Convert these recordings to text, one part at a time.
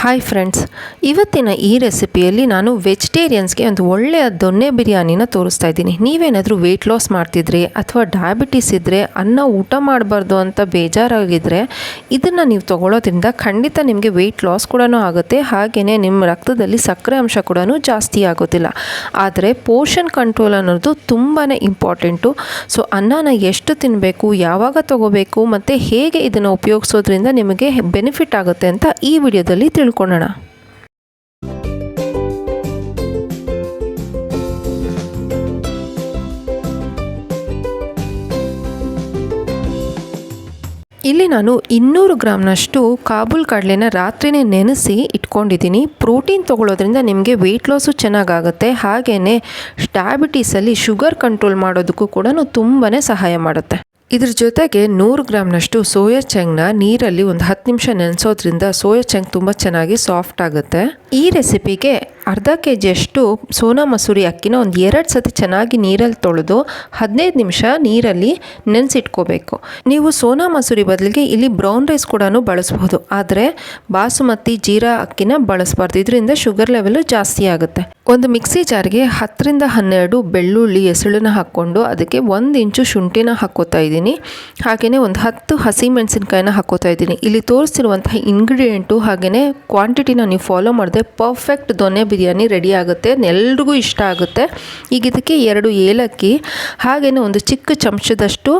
Hi friends ಇವತ್ತಿನ ಈ ರೆಸಿಪಿಯಲ್ಲಿ ನಾನು ವೆಜಿಟೇರಿಯನ್ಸ್ಗೆ ಒಂದು ಒಳ್ಳೆಯ ದೊನ್ನೆ ಬಿರಿಯಾನಿನ ತೋರಿಸ್ತಾ ಇದ್ದೀನಿ. ನೀವೇನಾದರೂ ವೆಯ್ಟ್ ಲಾಸ್ ಮಾಡ್ತಿದ್ರೆ ಅಥವಾ ಡಯಾಬಿಟಿಸ್ ಇದ್ದರೆ ಅನ್ನ ಊಟ ಮಾಡಬಾರ್ದು ಅಂತ ಬೇಜಾರಾಗಿದ್ದರೆ ಇದನ್ನು ನೀವು ತೊಗೊಳೋದ್ರಿಂದ ಖಂಡಿತ ನಿಮಗೆ ವೆಯ್ಟ್ ಲಾಸ್ ಕೂಡ ಆಗುತ್ತೆ. ಹಾಗೆಯೇ ನಿಮ್ಮ ರಕ್ತದಲ್ಲಿ ಸಕ್ಕರೆ ಅಂಶ ಕೂಡ ಜಾಸ್ತಿ ಆಗೋದಿಲ್ಲ. ಆದರೆ ಪೋಷನ್ ಕಂಟ್ರೋಲ್ ಅನ್ನೋದು ತುಂಬಾ ಇಂಪಾರ್ಟೆಂಟು ಸೊ ಅನ್ನನ ಎಷ್ಟು ತಿನ್ನಬೇಕು ಯಾವಾಗ ತಗೋಬೇಕು, ಮತ್ತು ಹೇಗೆ ಇದನ್ನು ಉಪಯೋಗಿಸೋದ್ರಿಂದ ನಿಮಗೆ ಬೆನಿಫಿಟ್ ಆಗುತ್ತೆ ಅಂತ ಈ ವಿಡಿಯೋದಲ್ಲಿ ತಿಳ್ಕೊಳ್ಳೋಣ ಇಲ್ಲಿ ನಾನು ಇನ್ನೂರು ಗ್ರಾಮ್ನಷ್ಟು ಕಾಬೂಲ್ ಕಡಲೆನ ರಾತ್ರಿನೇ ನೆನೆಸಿ ಇಟ್ಕೊಂಡಿದ್ದೀನಿ. ಪ್ರೋಟೀನ್ ತೊಗೊಳ್ಳೋದ್ರಿಂದ ನಿಮಗೆ ವೆಯ್ಟ್ ಲಾಸು ಚೆನ್ನಾಗಾಗುತ್ತೆ. ಹಾಗೆಯೇ ಡಯಾಬಿಟೀಸಲ್ಲಿ ಶುಗರ್ ಕಂಟ್ರೋಲ್ ಮಾಡೋದಕ್ಕೂ ಕೂಡ ತುಂಬಾ ಸಹಾಯ ಮಾಡುತ್ತೆ. ಇದ್ರ ಜೊತೆಗೆ ನೂರು ಗ್ರಾಮ್ನಷ್ಟು ಸೋಯಾ ಚೆಂಗ್ನ ನೀರಲ್ಲಿ ಒಂದು ಹತ್ತು ನಿಮಿಷ ನೆನೆಸೋದ್ರಿಂದ ಸೋಯಾ ಚಂಗ್ ತುಂಬ ಚೆನ್ನಾಗಿ ಸಾಫ್ಟ್ ಆಗುತ್ತೆ. ಈ ರೆಸಿಪಿಗೆ ಅರ್ಧ ಕೆ ಜಿಯಷ್ಟು ಸೋನಾ ಮಸೂರಿ ಅಕ್ಕಿನ ಒಂದು ಎರಡು ಸತಿ ಚೆನ್ನಾಗಿ ನೀರಲ್ಲಿ ತೊಳೆದು ಹದಿನೈದು ನಿಮಿಷ ನೀರಲ್ಲಿ ನೆನೆಸಿಟ್ಕೋಬೇಕು. ನೀವು ಸೋನಾ ಮಸೂರಿ ಬದಲಿಗೆ ಇಲ್ಲಿ ಬ್ರೌನ್ ರೈಸ್ ಕೂಡ ಬಳಸ್ಬೋದು. ಆದರೆ ಬಾಸುಮತಿ ಜೀರಾ ಅಕ್ಕಿನ ಬಳಸಬಾರ್ದು. ಇದರಿಂದ ಶುಗರ್ ಲೆವೆಲ್ ಜಾಸ್ತಿ ಆಗುತ್ತೆ. ಒಂದು ಮಿಕ್ಸಿ ಜಾರ್ಗೆ ಹತ್ತರಿಂದ ಹನ್ನೆರಡು ಬೆಳ್ಳುಳ್ಳಿ ಎಸಳನ್ನ ಹಾಕ್ಕೊಂಡು ಅದಕ್ಕೆ ಒಂದು ಇಂಚು ಶುಂಠಿನ ಹಾಕೋತಾ ಇದ್ದೀನಿ ಹಾಗೆಯೇ ಒಂದು ಹತ್ತು ಹಸಿ ಮೆಣಸಿನ್ಕಾಯಿನ ಹಾಕೋತಾ ಇದ್ದೀನಿ. ಇಲ್ಲಿ ತೋರಿಸಿರುವಂತಹ ಇಂಗ್ರೀಡಿಯೆಂಟು ಹಾಗೆಯೇ ಕ್ವಾಂಟಿಟಿನ ನೀವು ಫಾಲೋ ಮಾಡಿದ್ರೆ ಪರ್ಫೆಕ್ಟ್ ದೊನ್ನೆ ಬಿರಿಯಾನಿ ರೆಡಿ ಆಗುತ್ತೆ. ಎಲ್ರಿಗೂ ಇಷ್ಟ ಆಗುತ್ತೆ. ಈಗ ಇದಕ್ಕೆ ಎರಡು ಏಲಕ್ಕಿ ಹಾಗೆಯೇ ಒಂದು ಚಿಕ್ಕ ಚಮಚದಷ್ಟು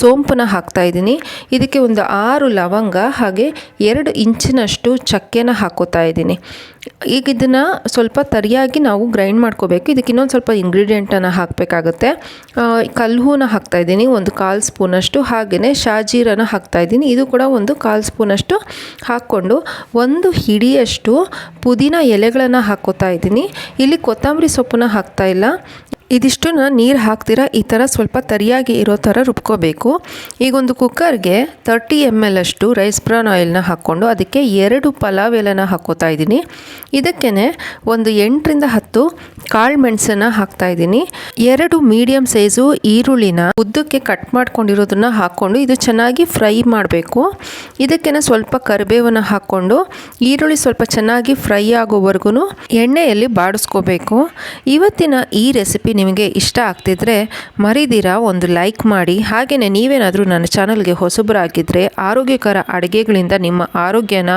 ಸೋಂಪನ್ನ ಹಾಕ್ತಾ ಇದ್ದೀನಿ. ಇದಕ್ಕೆ ಒಂದು ಆರು ಲವಂಗ, ಹಾಗೆ ಎರಡು ಇಂಚಿನಷ್ಟು ಚಕ್ಕೆನ ಹಾಕೋತಾ ಇದ್ದೀನಿ. ಈಗ ಇದನ್ನು ಸ್ವಲ್ಪ ತರಿಯಾಗಿ ನಾವು ಗ್ರೈಂಡ್ ಮಾಡ್ಕೋಬೇಕು. ಇದಕ್ಕೆ ಇನ್ನೊಂದು ಸ್ವಲ್ಪ ಇಂಗ್ರೀಡಿಯೆಂಟನ್ನು ಹಾಕಬೇಕಾಗುತ್ತೆ. ಕಲ್ಹೂನ ಹಾಕ್ತಾ ಇದ್ದೀನಿ. ಒಂದು ಕಾಲು ಸ್ಪೂನಷ್ಟು ಹಾಗೆಯೇ ಶಾಜೀರನ ಹಾಕ್ತಾಯಿದ್ದೀನಿ ಇದು ಕೂಡ ಒಂದು ಕಾಲು ಸ್ಪೂನಷ್ಟು ಹಾಕ್ಕೊಂಡು ಒಂದು ಹಿಡಿಯಷ್ಟು ಪುದೀನ ಎಲೆಗಳನ್ನು ಹಾಕೋತಾ ಇದ್ದೀನಿ. ಇಲ್ಲಿ ಕೊತ್ತಂಬರಿ ಸೊಪ್ಪನ್ನ ಹಾಕ್ತಾ ಇಲ್ಲ. ಇದಿಷ್ಟನ್ನ ನೀರು ಹಾಕ್ತೀರ? ಈ ಥರ ಸ್ವಲ್ಪ ತರಿಯಾಗಿ ಇರೋ ಥರ ರುಬ್ಕೋಬೇಕು. ಈಗೊಂದು ಕುಕ್ಕರ್ಗೆ ತರ್ಟಿ ಎಂ ಎಲ್ ಅಷ್ಟು ರೈಸ್ ಬ್ರಾನ್ ಆಯಿಲ್ನ ಹಾಕ್ಕೊಂಡು ಅದಕ್ಕೆ ಎರಡು ಪಲಾವ್ ಎಲೆನ ಹಾಕ್ಕೋತಾ ಇದ್ದೀನಿ. ಇದಕ್ಕೇ ಒಂದು ಎಂಟರಿಂದ ಹತ್ತು ಕಾಳು ಮೆಣಸನ್ನು ಹಾಕ್ತಾ ಇದ್ದೀನಿ. ಎರಡು ಮೀಡಿಯಂ ಸೈಜು ಈರುಳ್ಳಿನ ಉದ್ದಕ್ಕೆ ಕಟ್ ಮಾಡ್ಕೊಂಡಿರೋದನ್ನ ಹಾಕ್ಕೊಂಡು ಇದು ಚೆನ್ನಾಗಿ ಫ್ರೈ ಮಾಡಬೇಕು. ಇದಕ್ಕೇನೆ ಸ್ವಲ್ಪ ಕರಿಬೇವನ್ನು ಹಾಕ್ಕೊಂಡು ಈರುಳ್ಳಿ ಸ್ವಲ್ಪ ಚೆನ್ನಾಗಿ ಫ್ರೈ ಆಗೋವರೆಗೂ ಎಣ್ಣೆಯಲ್ಲಿ ಬಾಡಿಸ್ಕೋಬೇಕು. ಇವತ್ತಿನ ಈ ರೆಸಿಪಿ ನಿಮಗೆ ಇಷ್ಟ ಆಗ್ತಿದ್ರೆ ಮರಿದಿರಾ ಒಂದು ಲೈಕ್ ಮಾಡಿ. ಹಾಗೆಯೇ ನೀವೇನಾದರೂ ನನ್ನ ಚಾನಲ್ಗೆ ಹೊಸಬರಾಗಿದ್ದರೆ ಆರೋಗ್ಯಕರ ಅಡುಗೆಗಳಿಂದ ನಿಮ್ಮ ಆರೋಗ್ಯನ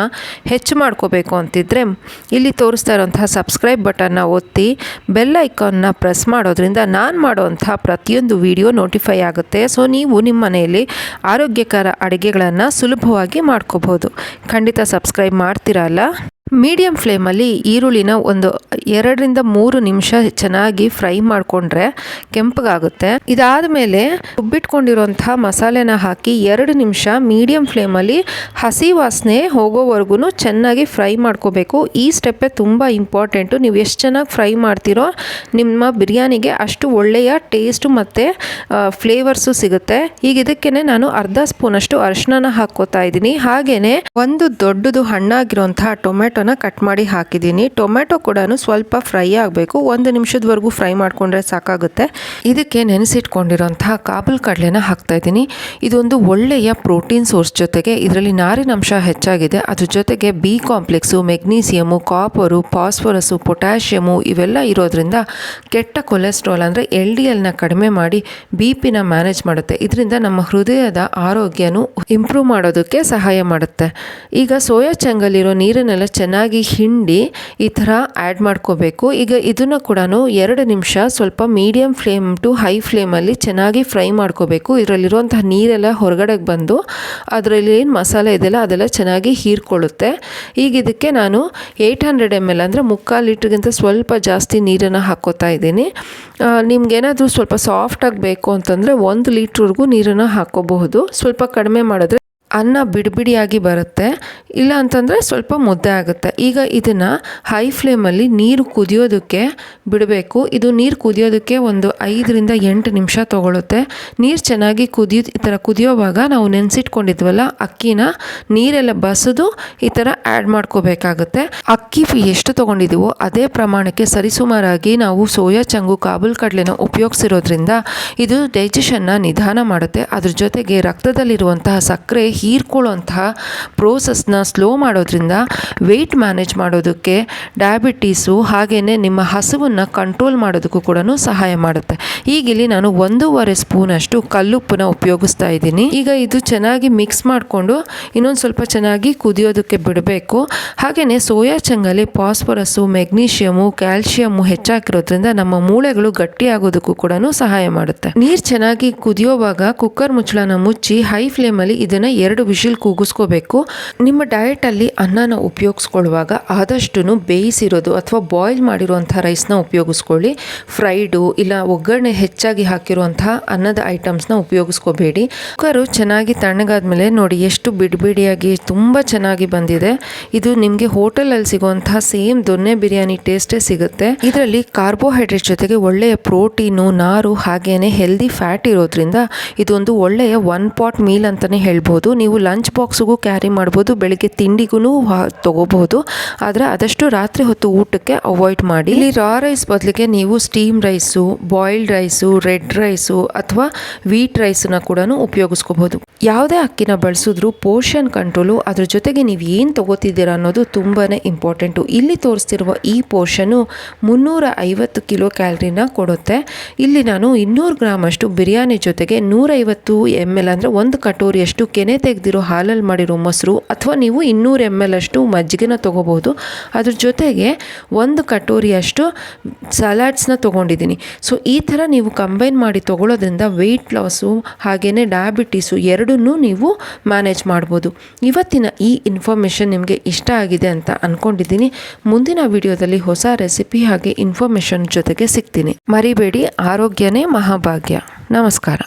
ಹೆಚ್ಚು ಮಾಡ್ಕೋಬೇಕು ಅಂತಿದ್ರೆ ಇಲ್ಲಿ ತೋರಿಸ್ತಾ ಇರೋಂತಹ ಸಬ್ಸ್ಕ್ರೈಬ್ ಬಟನ್ನ ಒತ್ತಿ ಬೆಲ್ ಐಕಾನ್ನ ಪ್ರೆಸ್ ಮಾಡೋದ್ರಿಂದ ನಾನು ಮಾಡೋವಂಥ ಪ್ರತಿಯೊಂದು ವಿಡಿಯೋ ನೋಟಿಫೈ ಆಗುತ್ತೆ. ಸೊ ನೀವು ನಿಮ್ಮ ಮನೆಯಲ್ಲಿ ಆರೋಗ್ಯಕರ ಅಡುಗೆಗಳನ್ನು ಸುಲಭವಾಗಿ ಮಾಡ್ಕೋಬೋದು ಖಂಡಿತ ಸಬ್ಸ್ಕ್ರೈಬ್ ಮಾಡ್ತೀರಲ್ಲ ಮೀಡಿಯಂ ಫ್ಲೇಮಲ್ಲಿ ಈರುಳ್ಳಿನ ಒಂದು ಎರಡರಿಂದ ಮೂರು ನಿಮಿಷ ಚೆನ್ನಾಗಿ ಫ್ರೈ ಮಾಡಿಕೊಂಡ್ರೆ ಕೆಂಪಗಾಗುತ್ತೆ. ಇದಾದ ಮೇಲೆ ರುಬ್ಬಿಟ್ಕೊಂಡಿರೋಂಥ ಮಸಾಲೆನ ಹಾಕಿ ಎರಡು ನಿಮಿಷ ಮೀಡಿಯಂ ಫ್ಲೇಮಲ್ಲಿ ಹಸಿ ವಾಸನೆ ಹೋಗೋವರೆಗೂ ಚೆನ್ನಾಗಿ ಫ್ರೈ ಮಾಡ್ಕೋಬೇಕು. ಈ ಸ್ಟೆಪ್ಪೇ ತುಂಬ ಇಂಪಾರ್ಟೆಂಟು. ನೀವು ಎಷ್ಟು ಚೆನ್ನಾಗಿ ಫ್ರೈ ಮಾಡ್ತೀರೋ ನಿಮ್ಮ ಬಿರಿಯಾನಿಗೆ ಅಷ್ಟು ಒಳ್ಳೆಯ ಟೇಸ್ಟು ಮತ್ತು ಫ್ಲೇವರ್ಸು ಸಿಗುತ್ತೆ. ಈಗ ಇದಕ್ಕೇ ನಾನು ಅರ್ಧ ಸ್ಪೂನಷ್ಟು ಅರಿಶಿನ ಹಾಕ್ಕೋತಾ ಇದ್ದೀನಿ. ಹಾಗೆಯೇ ಒಂದು ದೊಡ್ಡದು ಹಣ್ಣಾಗಿರೋಂತಹ ಟೊಮೆಟೊನ ಕಟ್ ಮಾಡಿ ಹಾಕಿದ್ದೀನಿ. ಟೊಮ್ಯಾಟೊ ಕೂಡ ಸ್ವಲ್ಪ ಫ್ರೈ ಆಗಬೇಕು. ಒಂದು ನಿಮಿಷದವರೆಗೂ ಫ್ರೈ ಮಾಡಿಕೊಂಡ್ರೆ ಸಾಕಾಗುತ್ತೆ. ಇದಕ್ಕೆ ನೆನೆಸಿಟ್ಕೊಂಡಿರೋಂತಹ ಕಾಬಲ್ ಕಡಲೆನ ಹಾಕ್ತಾ ಇದ್ದೀನಿ. ಇದೊಂದು ಒಳ್ಳೆಯ ಪ್ರೋಟೀನ್ ಸೋರ್ಸ್ ಜೊತೆಗೆ ಇದರಲ್ಲಿ ನಾರಿನಂಶ ಹೆಚ್ಚಾಗಿದೆ. ಅದ್ರ ಜೊತೆಗೆ B complex, magnesium, copper, phosphorus, potassium ಇವೆಲ್ಲ ಇರೋದ್ರಿಂದ ಕೆಟ್ಟ ಕೊಲೆಸ್ಟ್ರಾಲ್ ಅಂದರೆ ಎಲ್ ಡಿ ಎಲ್ನ ಕಡಿಮೆ ಮಾಡಿ ಬಿ ಪಿನ ಮ್ಯಾನೇಜ್ ಮಾಡುತ್ತೆ. ಇದರಿಂದ ನಮ್ಮ ಹೃದಯದ ಆರೋಗ್ಯನೂ ಇಂಪ್ರೂವ್ ಮಾಡೋದಕ್ಕೆ ಸಹಾಯ ಮಾಡುತ್ತೆ. ಈಗ ಸೋಯಾ ಚಂಗಲ್ಲಿರೋ ನೀರನ್ನೆಲ್ಲ ಚೆನ್ನಾಗಿ ಹಿಂಡಿ ಈ ಥರ ಆ್ಯಡ್ ಮಾಡ್ಕೋಬೇಕು. ಈಗ ಇದನ್ನು ಕೂಡ ಎರಡು ನಿಮಿಷ ಸ್ವಲ್ಪ ಮೀಡಿಯಮ್ ಫ್ಲೇಮ್ ಟು ಹೈ ಫ್ಲೇಮಲ್ಲಿ ಚೆನ್ನಾಗಿ ಫ್ರೈ ಮಾಡ್ಕೋಬೇಕು. ಇದರಲ್ಲಿರುವಂತಹ ನೀರೆಲ್ಲ ಹೊರಗಡೆಗೆ ಬಂದು ಅದರಲ್ಲಿ ಏನು ಮಸಾಲೆ ಇದೆಯಲ್ಲ ಅದೆಲ್ಲ ಚೆನ್ನಾಗಿ ಹೀರ್ಕೊಳ್ಳುತ್ತೆ. ಈಗ ಇದಕ್ಕೆ ನಾನು ಏಯ್ಟ್ ಹಂಡ್ರೆಡ್ ಎಂ ಎಲ್ ಅಂದರೆ ಮುಕ್ಕಾಲು ಲೀಟ್ರಿಗಿಂತ ಸ್ವಲ್ಪ ಜಾಸ್ತಿ ನೀರನ್ನು ಹಾಕ್ಕೋತಾ ಇದ್ದೀನಿ. ನಿಮ್ಗೇನಾದರೂ ಸ್ವಲ್ಪ ಸಾಫ್ಟಾಗಿ ಬೇಕು ಅಂತಂದರೆ ಒಂದು ಲೀಟ್ರ್ವರೆಗೂ ನೀರನ್ನು ಹಾಕ್ಕೋಬಹುದು ಸ್ವಲ್ಪ ಕಡಿಮೆ ಮಾಡಿದ್ರೆ ಅನ್ನ ಬಿಡಿಬಿಡಿಯಾಗಿ ಬರುತ್ತೆ. ಇಲ್ಲ ಅಂತಂದರೆ ಸ್ವಲ್ಪ ಮುದ್ದೆ ಆಗುತ್ತೆ. ಈಗ ಇದನ್ನು ಹೈ ಫ್ಲೇಮಲ್ಲಿ ನೀರು ಕುದಿಯೋದಕ್ಕೆ ಬಿಡಬೇಕು. ಇದು ನೀರು ಕುದಿಯೋದಕ್ಕೆ ಒಂದು ಐದರಿಂದ ಎಂಟು ನಿಮಿಷ ತೊಗೊಳುತ್ತೆ. ನೀರು ಚೆನ್ನಾಗಿ ಕುದಿಯೋ ಈ ಥರ ಕುದಿಯೋವಾಗ ನಾವು ನೆನೆಸಿಟ್ಕೊಂಡಿದ್ವಲ್ಲ ಅಕ್ಕಿನ, ನೀರೆಲ್ಲ ಬಸಿದು ಈ ಥರ ಆ್ಯಡ್ ಮಾಡ್ಕೋಬೇಕಾಗುತ್ತೆ. ಅಕ್ಕಿ ಎಷ್ಟು ತೊಗೊಂಡಿದ್ದೀವೋ ಅದೇ ಪ್ರಮಾಣಕ್ಕೆ ಸರಿಸುಮಾರಾಗಿ ನಾವು ಸೋಯಾ ಚಂಗು ಕಾಬೂಲ್ ಕಡಲೆನ ಉಪಯೋಗಿಸಿರೋದ್ರಿಂದ ಇದು ಡೈಜೆಷನ್ನ ನಿಧಾನ ಮಾಡುತ್ತೆ. ಅದ್ರ ಜೊತೆಗೆ ರಕ್ತದಲ್ಲಿರುವಂತಹ ಸಕ್ಕರೆ ಹೀರ್ಕೊಳ್ಳೋಂತಹ ಪ್ರೋಸೆಸ್ನ ಸ್ಲೋ ಮಾಡೋದ್ರಿಂದ ವೆಯ್ಟ್ ಮ್ಯಾನೇಜ್ ಮಾಡೋದಕ್ಕೆ ಡಯಾಬಿಟೀಸು ಹಾಗೆಯೇ ನಿಮ್ಮ ಹಸುವನ್ನು ಕಂಟ್ರೋಲ್ ಮಾಡೋದಕ್ಕೂ ಕೂಡ ಸಹಾಯ ಮಾಡುತ್ತೆ. ಈಗ ಇಲ್ಲಿ ನಾನು ಒಂದೂವರೆ ಸ್ಪೂನಷ್ಟು ಕಲ್ಲುಪ್ಪನ್ನ ಉಪಯೋಗಿಸ್ತಾ ಇದ್ದೀನಿ. ಈಗ ಇದು ಚೆನ್ನಾಗಿ ಮಿಕ್ಸ್ ಮಾಡಿಕೊಂಡು ಇನ್ನೊಂದು ಸ್ವಲ್ಪ ಚೆನ್ನಾಗಿ ಕುದಿಯೋದಕ್ಕೆ ಬಿಡಬೇಕು. ಹಾಗೆಯೇ ಸೋಯಾ ಚಂಗಲ್ಲಿ ಫಾಸ್ಫರಸ್ಸು ಮೆಗ್ನೀಷಿಯಮು ಕ್ಯಾಲ್ಶಿಯಮು ಹೆಚ್ಚಾಗಿರೋದ್ರಿಂದ ನಮ್ಮ ಮೂಳೆಗಳು ಗಟ್ಟಿಯಾಗೋದಕ್ಕೂ ಕೂಡ ಸಹಾಯ ಮಾಡುತ್ತೆ. ನೀರು ಚೆನ್ನಾಗಿ ಕುದಿಯೋವಾಗ ಕುಕ್ಕರ್ ಮುಚ್ಚಳನ ಮುಚ್ಚಿ ಹೈ ಫ್ಲೇಮಲ್ಲಿ ಇದನ್ನು ಎರಡು ವಿಶಿಲ್ ಕೂಗಿಸ್ಕೋಬೇಕು. ನಿಮ್ಮ ಡಯಟಲ್ಲಿ ಅನ್ನನ ಉಪಯೋಗಿಸ್ಕೊಳ್ಳುವಾಗ ಆದಷ್ಟು ಬೇಯಿಸಿರೋದು ಅಥವಾ ಬಾಯ್ಲ್ ಮಾಡಿರುವಂಥ ರೈಸ್ನ ಉಪಯೋಗಿಸ್ಕೊಳ್ಳಿ. ಫ್ರೈಡು ಇಲ್ಲ ಒಗ್ಗರಣೆ ಹೆಚ್ಚಾಗಿ ಹಾಕಿರುವಂಥ ಅನ್ನದ ಐಟಮ್ಸ್ನ ಉಪಯೋಗಿಸ್ಕೋಬೇಡಿ. ಕುಕ್ಕರು ಚೆನ್ನಾಗಿ ತಣ್ಣಗಾದ್ಮೇಲೆ ನೋಡಿ ಎಷ್ಟು ಬಿಡಿಬಿಡಿಯಾಗಿ ತುಂಬ ಚೆನ್ನಾಗಿ ಬಂದಿದೆ. ಇದು ನಿಮಗೆ ಹೋಟೆಲಲ್ಲಿ ಸಿಗುವಂತಹ ಸೇಮ್ ದೊನ್ನೆ ಬಿರಿಯಾನಿ ಟೇಸ್ಟೇ ಸಿಗುತ್ತೆ. ಇದರಲ್ಲಿ ಕಾರ್ಬೋಹೈಡ್ರೇಟ್ ಜೊತೆಗೆ ಒಳ್ಳೆಯ ಪ್ರೋಟೀನು ನಾರು ಹಾಗೇನೆ ಹೆಲ್ದಿ ಫ್ಯಾಟ್ ಇರೋದ್ರಿಂದ ಇದೊಂದು ಒಳ್ಳೆಯ ಒನ್ ಪಾಟ್ ಮೀಲ್ ಅಂತಲೇ ಹೇಳ್ಬೋದು. ನೀವು ಲಂಚ್ ಬಾಕ್ಸ್ಗೂ ಕ್ಯಾರಿ ಮಾಡ್ಬೋದು, ಬೆಳಗ್ಗೆ ತಿಂಡಿಗೂ ತಗೋಬಹುದು ಆದರೆ ಆದಷ್ಟು ರಾತ್ರಿ ಹೊತ್ತು ಊಟಕ್ಕೆ ಅವಾಯ್ಡ್ ಮಾಡಿ. ಇಲ್ಲಿ ರಾ ರೈಸ್ ಬದಲಿಗೆ ನೀವು steam rice boiled rice red rice ಅಥವಾ ವೀಟ್ ರೈಸನ್ನ ಕೂಡ ಉಪಯೋಗಿಸ್ಕೋಬಹುದು ಯಾವುದೇ ಅಕ್ಕಿನ ಬಳಸಿದ್ರು ಪೋರ್ಷನ್ ಕಂಟ್ರೋಲು ಅದ್ರ ಜೊತೆಗೆ ನೀವು ಏನು ತಗೋತಿದ್ದೀರಾ ಅನ್ನೋದು ತುಂಬಾ ಇಂಪಾರ್ಟೆಂಟು ಇಲ್ಲಿ ತೋರಿಸ್ತಿರುವ ಈ ಪೋರ್ಷನು ಮುನ್ನೂರ ಐವತ್ತು ಕಿಲೋ ಕ್ಯಾಲ್ರಿನ ಕೊಡುತ್ತೆ. ಇಲ್ಲಿ ನಾನು ಇನ್ನೂರು ಗ್ರಾಮ್ ಅಷ್ಟು ಬಿರಿಯಾನಿ ಜೊತೆಗೆ ನೂರೈವತ್ತು ಎಂ ಎಲ್ ಅಂದರೆ ಒಂದು ಕಟೋರಿಯಷ್ಟು ಕೆನೆ ತೆಗೆದಿರೋ ಹಾಲಲ್ಲಿ ಮಾಡಿರೋ ಮೊಸರು ಅಥವಾ ನೀವು ಇನ್ನೂರು ಎಂ ಎಲ್ ಅಷ್ಟು ಮಜ್ಜಿಗೆನ ತೊಗೋಬೋದು ಅದ್ರ ಜೊತೆಗೆ ಒಂದು ಕಟೋರಿಯಷ್ಟು ಸಲಾಡ್ಸ್ನ ತೊಗೊಂಡಿದ್ದೀನಿ. ಸೊ ಈ ಥರ ನೀವು ಕಂಬೈನ್ ಮಾಡಿ ತೊಗೊಳೋದ್ರಿಂದ ವೆಯ್ಟ್ ಲಾಸು ಹಾಗೆಯೇ ಡಯಾಬಿಟೀಸು ಎರಡನ್ನೂ ನೀವು ಮ್ಯಾನೇಜ್ ಮಾಡ್ಬೋದು. ಇವತ್ತಿನ ಈ ಇನ್ಫಾರ್ಮೇಷನ್ ನಿಮಗೆ ಇಷ್ಟ ಆಗಿದೆ ಅಂತ ಅಂದ್ಕೊಂಡಿದ್ದೀನಿ ಮುಂದಿನ ವಿಡಿಯೋದಲ್ಲಿ ಹೊಸ ರೆಸಿಪಿ ಹಾಗೆ ಇನ್ಫಾರ್ಮೇಷನ್ ಜೊತೆಗೆ ಸಿಗ್ತೀನಿ. ಮರಿಬೇಡಿ, ಆರೋಗ್ಯನೇ ಮಹಾಭಾಗ್ಯ. ನಮಸ್ಕಾರ.